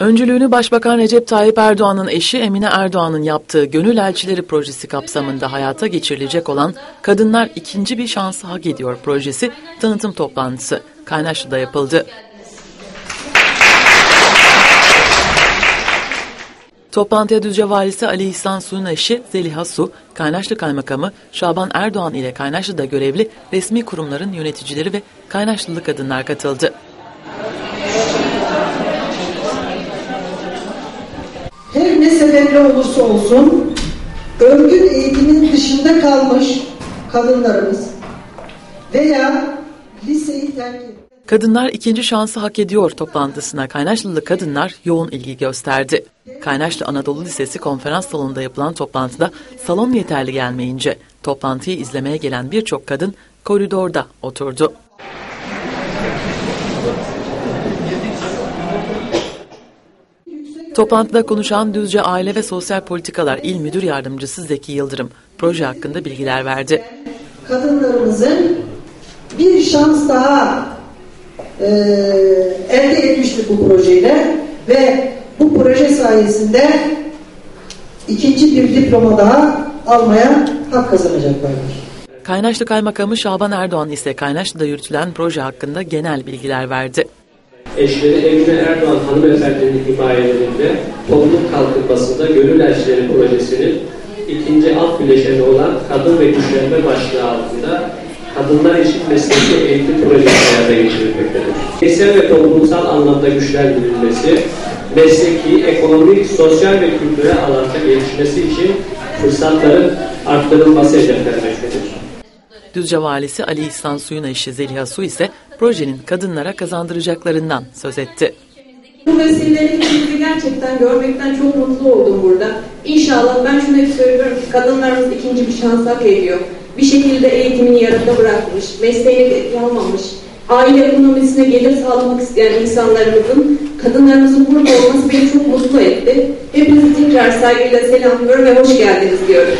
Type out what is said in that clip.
Öncülüğünü Başbakan Recep Tayyip Erdoğan'ın eşi Emine Erdoğan'ın yaptığı Gönül Elçileri projesi kapsamında hayata geçirilecek olan Kadınlar İkinci Bir Şansı Hak Ediyor projesi tanıtım toplantısı Kaynaşlı'da yapıldı. Toplantıya Düzce Valisi Ali İhsan Su'nun eşi Zeliha Su, Kaynaşlı Kaymakamı Şaban Erdoğan ile Kaynaşlı'da görevli resmi kurumların yöneticileri ve Kaynaşlılı kadınlar katıldı. Ne sebeple olursa olsun örgün eğitimin dışında kalmış kadınlarımız veya liseyi terk etmiş. Kadınlar ikinci şansı hak ediyor toplantısına Kaynaşlılı kadınlar yoğun ilgi gösterdi. Kaynaşlı Anadolu Lisesi konferans salonunda yapılan toplantıda salon yeterli gelmeyince toplantıyı izlemeye gelen birçok kadın koridorda oturdu. Toplantıda konuşan Düzce Aile ve Sosyal Politikalar İl Müdür Yardımcısı Zeki Yıldırım proje hakkında bilgiler verdi. Kadınlarımızın bir şans daha e, elde etmiştik bu projeyle ve bu proje sayesinde ikinci bir diploma daha almaya hak kazanacaklardır. Kaynaşlı Kaymakamı Şaban Erdoğan ise Kaynaşlı'da yürütülen proje hakkında genel bilgiler verdi. Eşleri Emine Erdoğan hanımefendinin himayelerinde toplum kalkınmasında Gönül Elçileri Projesi'nin ikinci alt bileşeni olan Kadın ve Güçlenme başlığı altında kadınlar için mesleki eğitim projesi hayata geçirilmektedir. Bireysel ve toplumsal anlamda güçlendirilmesi, mesleki, ekonomik, sosyal ve kültürel alanda gelişmesi için fırsatların arttırılması hedeflenmektedir. Düzce Valisi Ali İhsan Suyun eşi Zeliha Su ise projenin kadınlara kazandıracaklarından söz etti. Bu meseleleri bizi gerçekten görmekten çok mutlu oldum burada. İnşallah ben şunu hep söylüyorum ki kadınlarımız ikinci bir şans hak ediyor. Bir şekilde eğitimini yarıda bırakmış, mesleğini yapmamış, aile ekonomisine gelir sağlamak isteyen insanlarımızın, kadınlarımızın burada olması beni çok mutlu etti. Hepinizi tekrar saygıyla selamlıyorum ve hoş geldiniz diyorum.